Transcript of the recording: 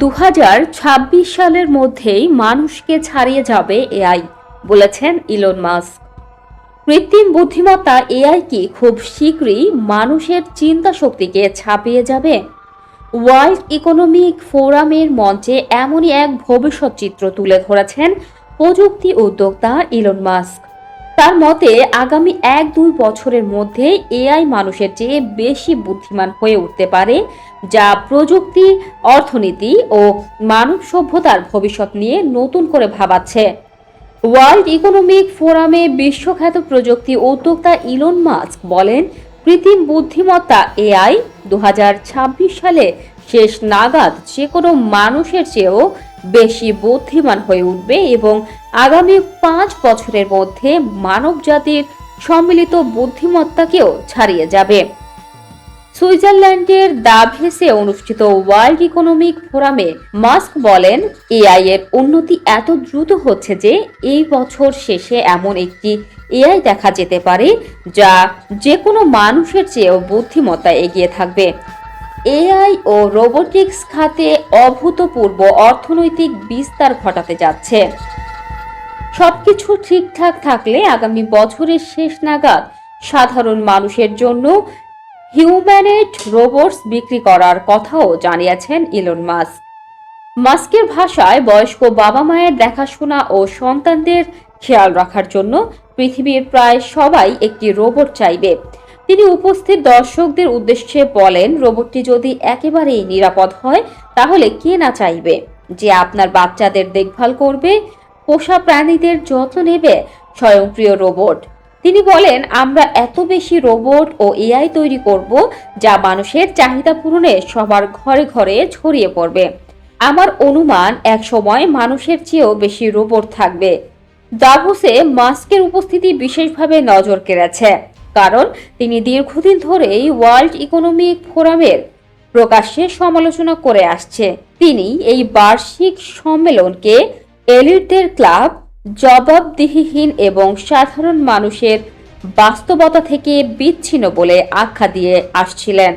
দু হাজার ছাব্বিশ সালের মধ্যেই মানুষকে ছাড়িয়ে যাবে এআই, বলেছেন ইলন মাস্ক। কৃত্রিম বুদ্ধিমত্তা এআই কি খুব শীঘ্রই মানুষের চিন্তা শক্তিকে ছাপিয়ে যাবে? ওয়ার্ল্ড ইকোনমিক ফোরামের মঞ্চে এমনই এক ভবিষ্যৎ চিত্র তুলে ধরেছেন প্রযুক্তি উদ্যোক্তা ইলন মাস্ক। তার মতে, আগামী এক দুই বছরের মধ্যে এআই মানুষের চেয়ে বেশি বুদ্ধিমান হয়ে উঠতে পারে, যা প্রযুক্তি, অর্থনীতি ও মানব সভ্যতার ভবিষ্যৎ নিয়ে নতুন করে ভাবাচ্ছে। ওয়ার্ল্ড ইকোনমিক ফোরামে বিশ্বখ্যাত প্রযুক্তি উদ্যোক্তা ইলন মাস্ক বলেন, কৃত্রিম বুদ্ধিমত্তা এআই দু হাজার ছাব্বিশ সালে শেষ নাগাদ যে কোনো মানুষের চেয়েও বেশি বুদ্ধিমান হয়ে উঠবে এবং আগামী পাঁচ বছরের মধ্যে মানব জাতির সম্মিলিত বুদ্ধিমত্তাকেও ছাড়িয়ে যাবে। সুইজারল্যান্ডের দাভেসে অনুষ্ঠিত ওয়ার্ল্ড ইকোনমিক ফোরামে মাস্ক বলেন, এআই এর উন্নতি এত দ্রুত হচ্ছে যে এই বছর শেষে এমন একটি এআই দেখা যেতে পারে যা যে কোনো মানুষের চেয়েও বুদ্ধিমত্তা এগিয়ে থাকবে। এআই ও রোবোটিক্স খাতে অভূতপূর্ব অর্থনৈতিক বিস্তার ঘটাতে যাচ্ছে। সবকিছু ঠিকঠাক থাকলে আগামী বছরের শেষ নাগাদ সাধারণ মানুষের জন্য হিউম্যানেড রোবটস বিক্রি করার কথাও জানিয়েছেন ইলন মাস্ক। মাস্কের ভাষায় বয়স্ক বাবা মায়ের দেখাশোনা ও সন্তানদের খেয়াল রাখার জন্য পৃথিবীর প্রায় সবাই একটি রোবট চাইবে। তিনি উপস্থিত দর্শকদের উদ্দেশ্যে বলেন, রোবটটি যদি একেবারেই নিরাপদ হয়, তাহলে কে না চাইবে যে আপনার বাচ্চাদের দেখভাল করবে? পোষা প্রাণীদের যত্ন নেবে? স্বয়ংক্রিয় রোবট। তিনি বলেন, আমরা এত বেশি রোবট ও এআই তৈরি করব যা মানুষের চাহিদা পূরণে সবার ঘরে ঘরে ছড়িয়ে পড়বে। আমার অনুমান এক সময় মানুষের চেয়েও বেশি রোবট থাকবে। দাভোসে মাস্কের উপস্থিতি বিশেষভাবে নজর কেড়েছে। কারণ তিনি দীর্ঘদিন ধরেই ওয়ার্ল্ড ইকোনমিক ফোরামের প্রকাশ্যে সমালোচনা করে আসছে। তিনি এই বার্ষিক সম্মেলনকে এলিটদের ক্লাব, জবাবদিহিহীন এবং সাধারণ মানুষের বাস্তবতা থেকে বিচ্ছিন্ন বলে আখ্যা দিয়ে আসছিলেন।